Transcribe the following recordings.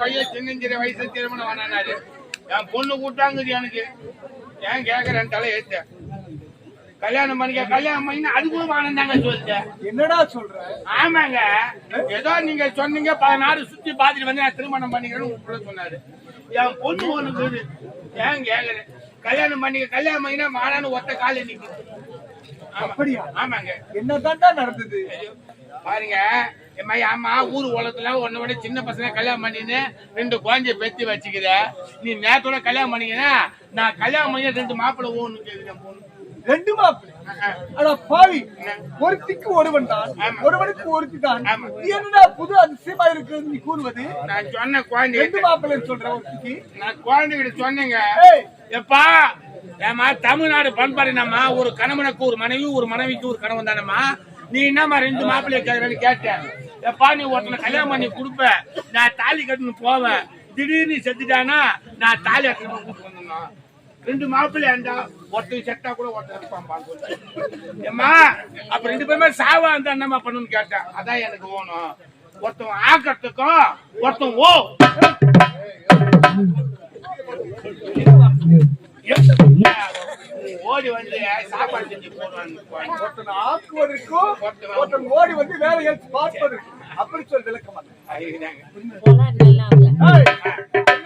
பையன் சின்னஞ்சிற வயசு திருமணம் பண்ணாரு என் பொண்ணு கூட்டாங்குது எனக்கு. ஏன் கேக்குறேன் தலை ஏத்த. கல்யாணம் பண்ணிக்க கல்யாணம் பண்ணி அதுக்கும் ஆனந்தாங்க சொல்லுது என்னடா சொல்ற? ஆமாங்க. ஏதோ நீங்க சொன்னீங்க பதினாறு சுத்தி பாத்துட்டு வந்து நான் திருமணம் பண்ணிக்கிறேன்னு உங்களை சொன்னாரு. என் பொண்ணு ஒண்ணு ஏன் கேக்குறேன் கல்யாணம் பண்ணிக்க கல்யாணம் பண்ணினா மாடான்னு ஒத்த கால நிக்குது. அப்படியா? ஆமாங்க. என்னதான்டா நடந்தது? பாருங்க. எம்மா அம்மா ஊர் உலகத்துல விட சின்ன பசங்க கல்யாணம் பண்ணின்னு ரெண்டு குழந்தைய பெத்தி வச்சுக்கிற. நீ நேரத்தோட கல்யாணம் பண்ணிக்கினா நான் கல்யாணம் பண்ணி ரெண்டு மாப்பிள்ளை ஓன்னு கேக்குறேன் பொண்ணு. ரெண்டு மாப்பிள்ளை? அட பாவி. என்ன? ஒருத்திக்கு ஒருவன் தான். ஒருவனுக்கு ஒருத்தி தான். என்னடா புது அதிசயமா இருக்கிறது நீ கூறுவது? நான் சொன்ன குழந்தை ரெண்டு மாப்பிள்ளை சொல்ற ஒருத்திக்கு? நான் குழந்தைகிட்ட சொன்னேங்க. எப்பா ஏமா தமிழ்நாடு பண்பாடுனம்மா ஒரு கணவனுக்கு ஒரு மனைவி ஒரு மனைவிக்கு ஒரு கணவன் தானம்மா. நீ என்னம்மா ரெண்டு மாப்பிள்ளைய கேட்டேன். எப்பா நீ ஒருத்தனை கல்யாணம் பண்ணி கொடுப்ப. நான் தாலி கட்டுன்னு போவேன். திடீர்னு செத்துட்டானா நான் தாலி கட்டணும் ரெண்டு மாப்பிள்ளை இருந்தா ஒருத்தர் செத்தா கூட ஒருத்தர் இருப்பான் சொல்லி அப்ப ரெண்டு பேருமே சாவா இருந்தா என்னம்மா பண்ணணும்னு கேட்டேன். அதான் எனக்கு ஓணும் ஒருத்தன் ஆக்கிறதுக்கும் ஒருத்தன் ஓ ஒருத்தன் ஆக்குவதற்கும் ஒருத்தன் ஓடி வந்து வேலைகள் பார்ப்பதற்கு அப்படி சொல் விளக்கமா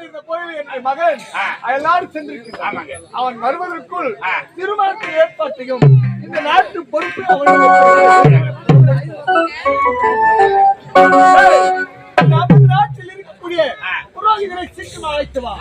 இந்த கோயில் என்னுடைய மகன். எல்லாரும் சென்றிருக்கிறான். அவன் வருவதற்குள். திருமணத்தை ஏற்பாட்டையும் இந்த நாட்டு பொறுப்பு நமது நாட்டில் இருக்கக்கூடிய. புரோகிதரை சீக்கிரம் அழைத்து வா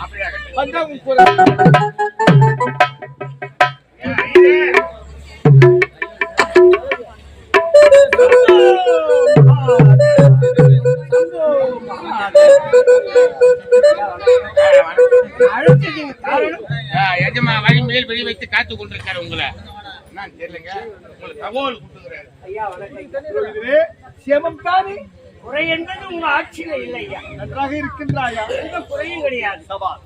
தகவல் சியமம் தானே? குறை என்பது உங்க ஆட்சியில இல்லையா? நன்றாக இருக்கின்றாயா? எந்த குறையும் கிடையாது. சவால்.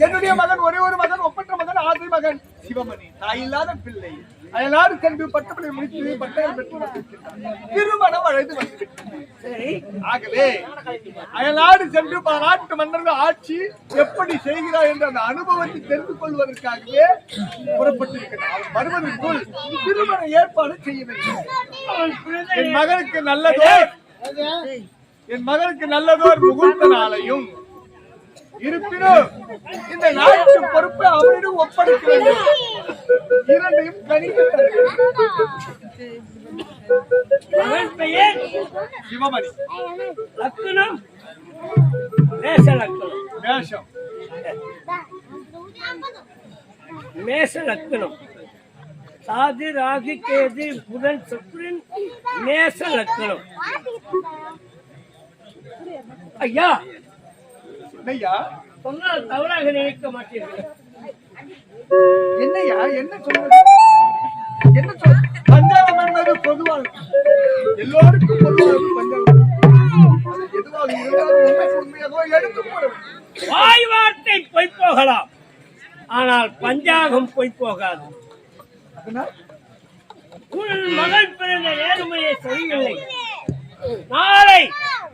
என்னுடைய மகன் ஒரே ஒரு மகன் ஒப்பற்ற மகன் ஆதி மகன். சிவமணி. தாயில்லாத பிள்ளை. அயலாறு சென்று பட்டப்படி முடித்து பட்டம் பெற்று திருமணம் அழைத்து ஆகவே அயலாடு சென்று பல நாட்டு மன்னர்கள் ஆட்சி எப்படி செய்கிறார் என்ற அந்த அனுபவத்தை தெரிந்து கொள்வதற்காகவே புறப்பட்டிருக்கிறார். வருவதற்குள் திருமண ஏற்பாடு செய்ய வேண்டும் என் மகனுக்கு நல்லதோ என் மகனுக்கு நல்லதோர் முகூர்த்த நாளையும் இருப்பினும் இந்த நாட்டு பொறுப்பை அவரிடம் ஒப்படைக்க வேண்டும். இரண்டையும் சிவமணி. லக்னம் மேச லக்னம் வேஷம் மேச லக்னம் சாதி ராகு கேது புதன் சுக்ரன் மேச லக்னம் ஐயா என்னய்யா? சொன்னால் தவறாக நினைக்க மாட்டீர்கள். என்னய்யா? என்ன சொல்வது என்ன சொல் பஞ்சாபம் என்பது பொதுவாக எல்லோருக்கும் பொதுவாக பஞ்சாபம் எதுவாக இருந்தாலும். வாய் வார்த்தை பொய் போகலாம். ஆனால் பஞ்சாகம் பொய் போகாது. உன் மகள் பிறந்த நேர்மையை சரியில்லை நாளை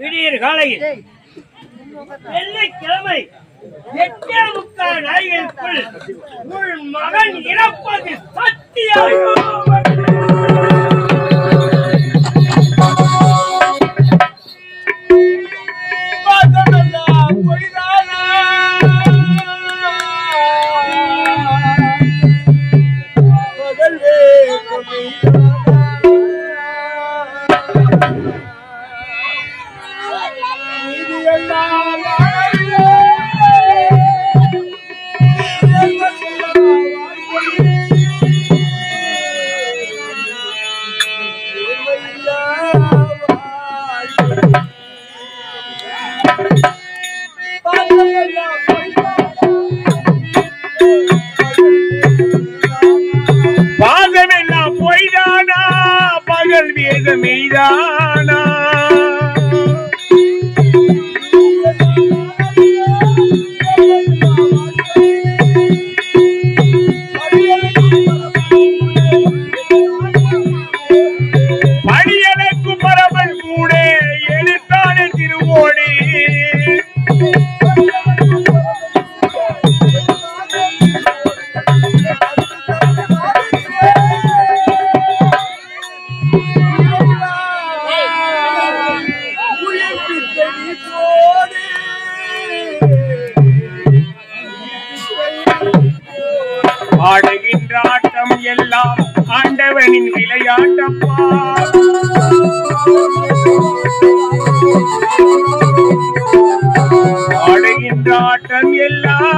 விடியற் காலையில் வெள்ளிக்கிழமை எட்டே முக்கால் நாய்களுக்குள் உள் மகன் இறப்பது சத்தியம். Thank you.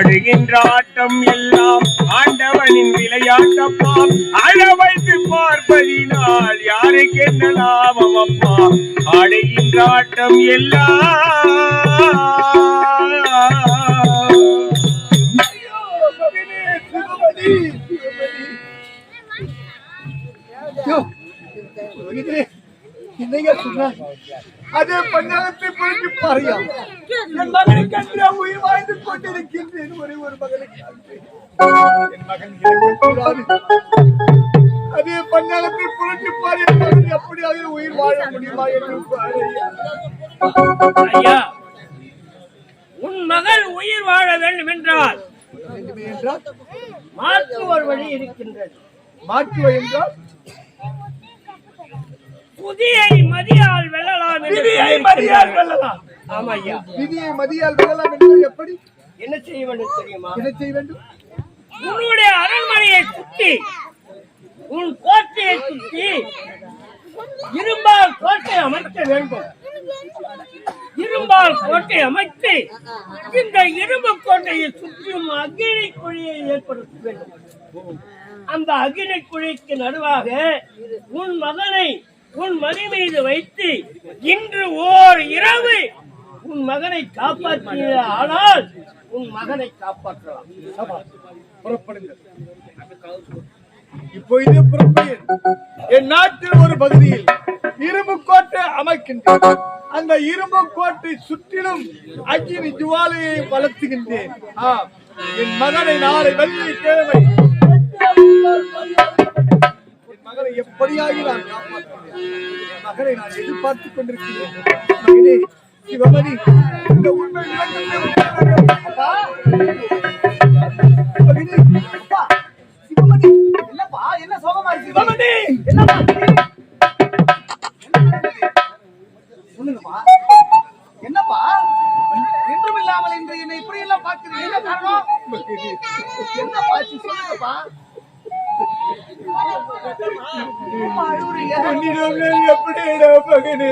ஆடுகின்ற ஆட்டம் எல்லாம் ஆண்டவனின் விளையாட்டப்பா. அளவைத்து பார்ப்பதினால் யாருக்கு என்ன லாபம் அப்பா? ஆடுகின்ற ஆட்டம் எல்லாம். என்னையா சொல்றாங்க அதே பஞ்சாங்கத்தை புரட்டி பாருயா என் மகனுக்கு என்று உயிர் வாழ்ந்து கொண்டிருக்கின்றேன். ஒரே ஒரு மகனுக்கு அன்று. என் மகன் இறக்கக்கூடாது அதே பஞ்சாங்கத்தை புரட்டி பாரு எப்படியாக உயிர் வாழ முடியுமா என்று ஐயா. உன் மகள் உயிர் வாழ வேண்டும் என்றால் வேண்டுமே என்றால் மாற்று ஒரு வழி இருக்கின்றது. மாற்றுவ என்றால் புதியை மதியால் வெல்லலாம் விதியை மதியால் வெல்லலாம். ஆமா ஐயா விதியை மதியால் வெல்லலாம் என்று எப்படி? என்ன செய்ய வேண்டும் தெரியுமா? என்ன செய்ய வேண்டும்? உன்னுடைய அரண்மனையை சுற்றி உன் கோட்டையை சுற்றி இரும்பால் கோட்டை அமைக்க வேண்டும். இரும்பால் கோட்டை அமைத்து இந்த இரும்பு கோட்டையை சுற்றியும் அக்னி குழியை ஏற்படுத்த வேண்டும். அந்த அக்னி குழிக்கு நடுவாக உன் மகனை உன் மணி மீது வைத்து இன்று ஓர் இரவு உன் மகனை காப்பாற்றிய ஆனால் உன் மகனை காப்பாற்றலாம். புறப்படுங்கள். என் நாட்டில் ஒரு பகுதியில் இரும்பு கோட்டை அமைக்கின்றேன். அந்த இரும்பு கோட்டை சுற்றிலும் அக்கினி ஜுவாலையை வளர்த்துகின்றேன். என் மகனை நாளை வெள்ளிக்கிழமை மகளை எப்படியாகி எப்படியாக நான் காப்பாற்றுவேன். என் நான் எதிர்பார்த்துக் கொண்டிருக்கிறேன். மகனே சிவமணி இந்த உண்மை என்னப்பா, என்ன சோகமா இருக்கு? சிவமணி, என்னப்பா? சொல்லுங்கப்பா. என்னப்பா? என்றும் இல்லாமல் இன்று என்னை இப்படி எல்லாம் பார்க்கிறீங்க என்ன காரணம்? என்னப்பா சொல்லுங்கப்பா உன்னிடம் எப்படிடா மகனே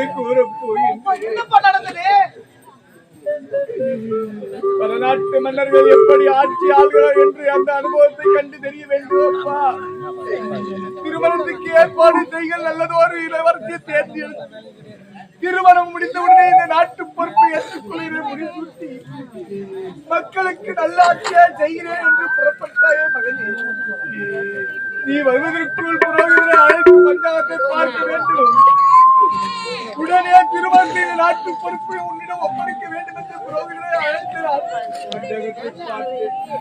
பல நாட்டு மன்னர்கள் எப்படி ஆட்சி ஆள்கிறார் என்று அந்த அனுபவத்தை கண்டு தெரிய வேண்டும் அப்பா. திருமணத்துக்கு ஏற்பாடு செய்கள் நல்லதோரு இளவரசியை தேர்ந்து திருமணம் முடிந்தவுடனே இந்த நாட்டு பொறுப்பை ஏற்றுக்கொள்கிறேன் முடிவுறுத்தி மக்களுக்கு நல்ல ஆட்சியா செய்கிறேன் என்று புறப்பட்டாயே மகனே. நீ வருவதற்குள் புரோகிதரை அழைத்து பஞ்சாங்கத்தை பார்க்க வேண்டும். உடனே திருமணத்தின் நாட்டு பொறுப்பை உன்னிடம் ஒப்படைக்க வேண்டும் என்று புரோகிதரை அழைக்கிறார்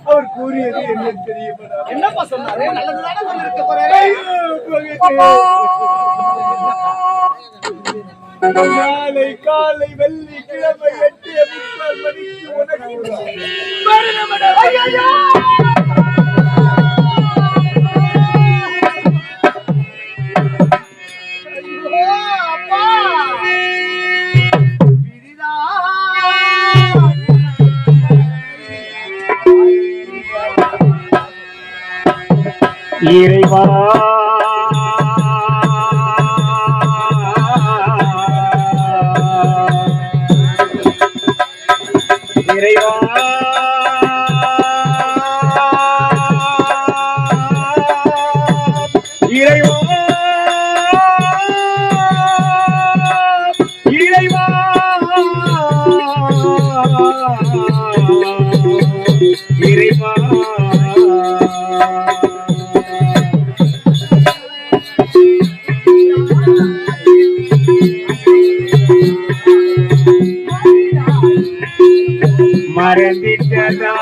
அவர் கூறியது என்ன தெரியுமா என்னப்பா சொன்னாரு? நல்லதுதானே சொல்லிருக்க நாளை காலை வெள்ளிக்கிழமை எட்டு முக்கால் மணிக்கு உனக்கு இறைவா. இறைவா. மறந்திட்டதா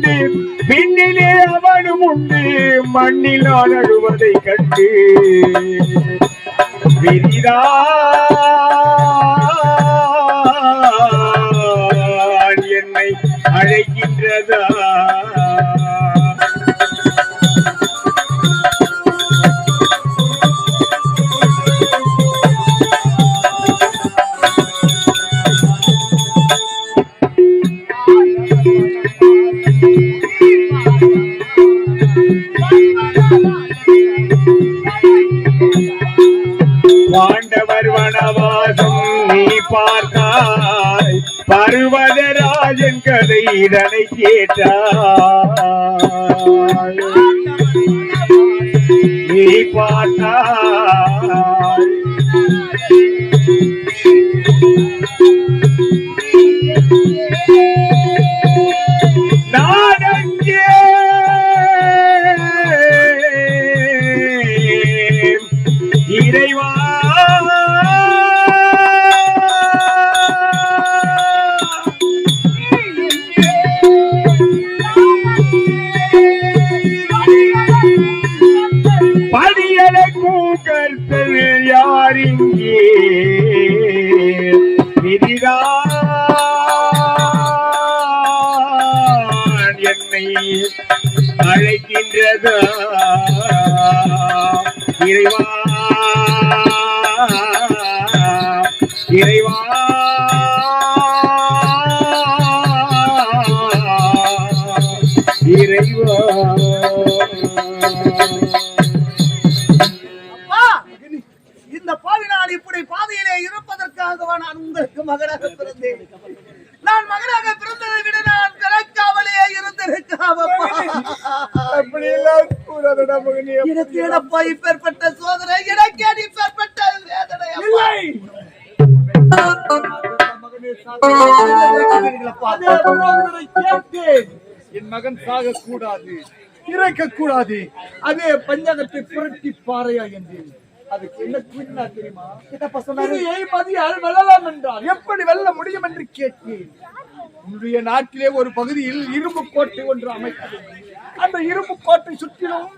உண்டு. விண்ணிலே அவனும் உண்டு. மண்ணிலால் அழுவதை கண்டு. விரிதா இதனை கேட்டாய் படியலை கூட்டல் விதிதான் என்னை அழைக்கின்றதா இறைவா இறைவா இறைவா மகனாக பிறந்தேன். நான் மகனாக பிறந்ததை விட நான் பிறக்காமலே இருந்திருக்காமப்பா அப்படி எல்லாம் கூடாதடா மகனே எனக்கு என்னப்பா இப்பேற்பட்ட சோதனை? எனக்கே இப்பேற்பட்ட வேதனை. என் மகன் சாக கூடாது இறக்க கூடாது அதே பஞ்சகத்தை புரட்டி பாறையா என்றேன் அதுக்கு என்ன கூறினா தெரியுமா? இதையை மதியால் வெல்லலாம் என்றார் எப்படி வெல்ல முடியும் என்று கேட்டேன். உன்னுடைய நாட்டிலே ஒரு பகுதியில் இரும்பு கோட்டை ஒன்று அமைக்கிறது அந்த இரும்பு கோட்டை சுற்றிலும்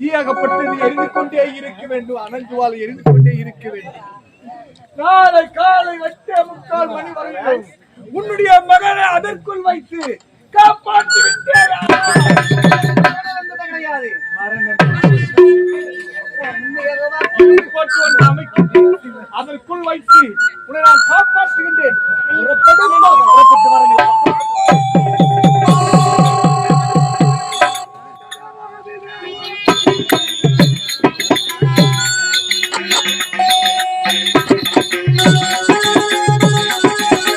தீயாகப்பட்டது எரிந்து கொண்டே இருக்க வேண்டும் அனங்குவால் எரிந்து கொண்டே இருக்க வேண்டும். நாளை காலை எட்டே முக்கால் மணி வரையிலும் உன்னுடைய மகனை அதற்குள் வைத்து காப்பாற்றி விட்டேன்? அதற்குள் வைத்து உன்னை நான் காப்பாற்றுகின்றேன் புறப்படு,